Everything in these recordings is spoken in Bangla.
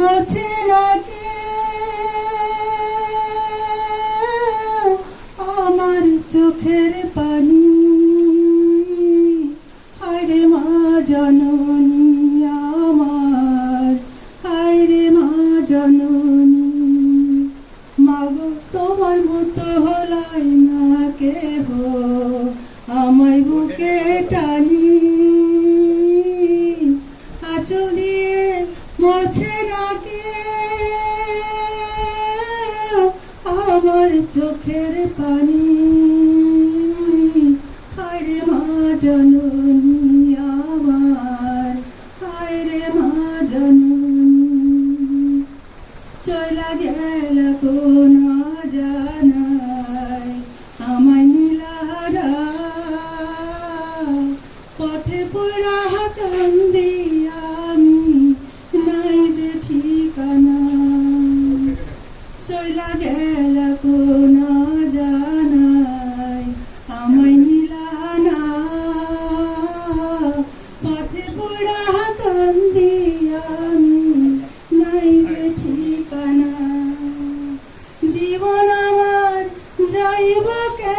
মোছে না আমার চোখের পানি হায়রে মা জননী আমার হায়রে মা জননী। মাগো, তোমার মতো হলাই না কেহ, আমায় বুকে টানি। আঁচল দিয়ে মোছে আমার চোখের পানি। হায়রে মা জননী আমার হায়রে মা জননী। চলা গেল কোন জানাই, আমায় নীলারা পথে পড়া কান্দি।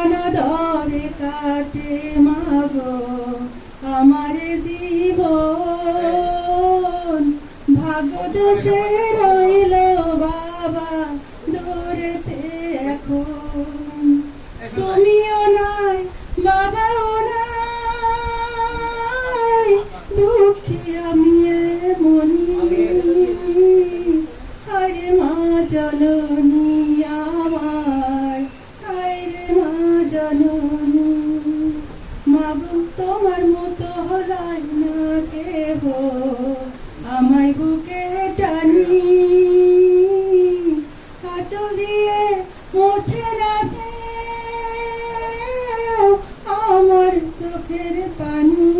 অনদরে কাটে মাগো, আমার জীবন। ভাগ্য দোষে রইল বাবা দূরেতে এখন। তুমিও নাই, বাবাও নাই, দুঃখী আমি মনি হরে মা জননী মাগো তোমার মতো হলাই না কেহ। আমায় বুকে টানি আঁচল দিয়ে মুছে রাখে। আমার চোখের পানি